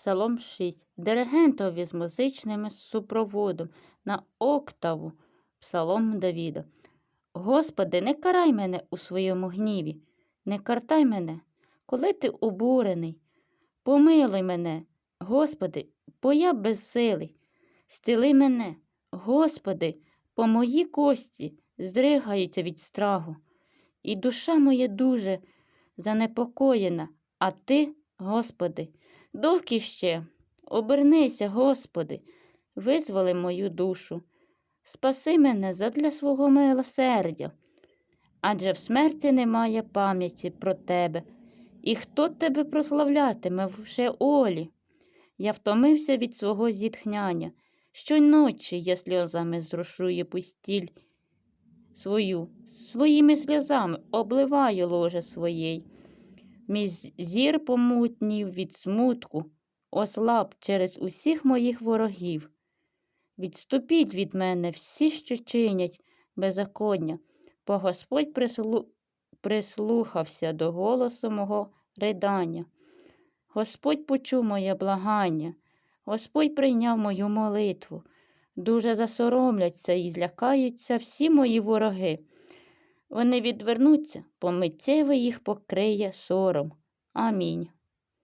Псалом 6. Диригентові з музичним супроводом на октаву. Псалом Давіда. Господи, не карай мене у своєму гніві, не картай мене, коли ти обурений. Помилуй мене, Господи, бо я безсилий. Стіли мене, Господи, по мої кості здригаються від страху. І душа моя дуже занепокоєна, а ти, Господи, довгі ще, обернися, Господи, визволи мою душу. Спаси мене задля свого милосердя, адже в смерті немає пам'яті про тебе, і хто тебе прославлятиме в Шеолі? Я втомився від свого зітхняння. Щоночі я сльозами зрошую пустіль свою, своїми сльозами обливаю ложе своєї. Мій зір помутнів від смутку, ослаб через усіх моїх ворогів. Відступіть від мене всі, що чинять беззаконня, бо Господь прислу... прислухався до голосу мого ридання. Господь почув моє благання, Господь прийняв мою молитву. Дуже засоромляться і злякаються всі мої вороги. Вони відвернуться, бо миттєво їх покриє сором. Амінь.